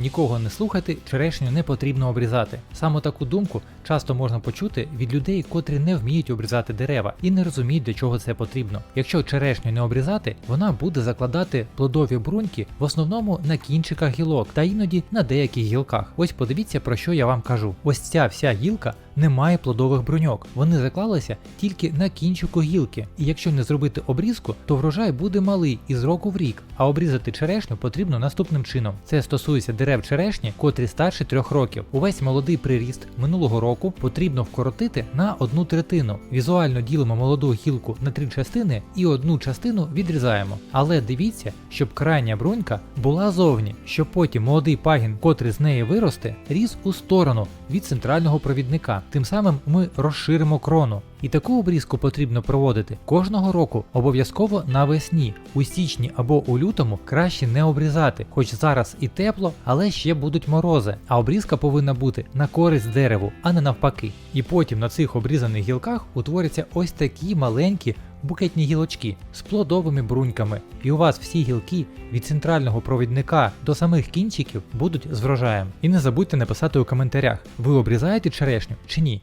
Нікого не слухати, черешню не потрібно обрізати. Саме таку думку часто можна почути від людей, котрі не вміють обрізати дерева і не розуміють, для чого це потрібно. Якщо черешню не обрізати, вона буде закладати плодові бруньки в основному на кінчиках гілок та іноді на деяких гілках. Ось подивіться про що я вам кажу. Ось ця вся гілка не має плодових бруньок. Вони заклалися тільки на кінчику гілки. І якщо не зробити обрізку, то врожай буде малий із року в рік. А обрізати черешню потрібно наступним чином. Це стосується дерев черешні, котрі старші трьох років. Увесь молодий приріст минулого року потрібно вкоротити на одну третину. Візуально ділимо молоду гілку на три частини і одну частину відрізаємо. Але дивіться, щоб крайня брунька була зовні, щоб потім молодий пагін, котрий з неї виросте, ріс у сторону від центрального провідника. Тим самим ми розширимо крону. І таку обрізку потрібно проводити кожного року, обов'язково навесні, у січні або у лютому краще не обрізати, хоч зараз і тепло, але ще будуть морози. А обрізка повинна бути на користь дереву, а не навпаки. І потім на цих обрізаних гілках утворяться ось такі маленькі букетні гілочки з плодовими бруньками. І у вас всі гілки від центрального провідника до самих кінчиків будуть з врожаєм. І не забудьте написати у коментарях, ви обрізаєте черешню чи ні.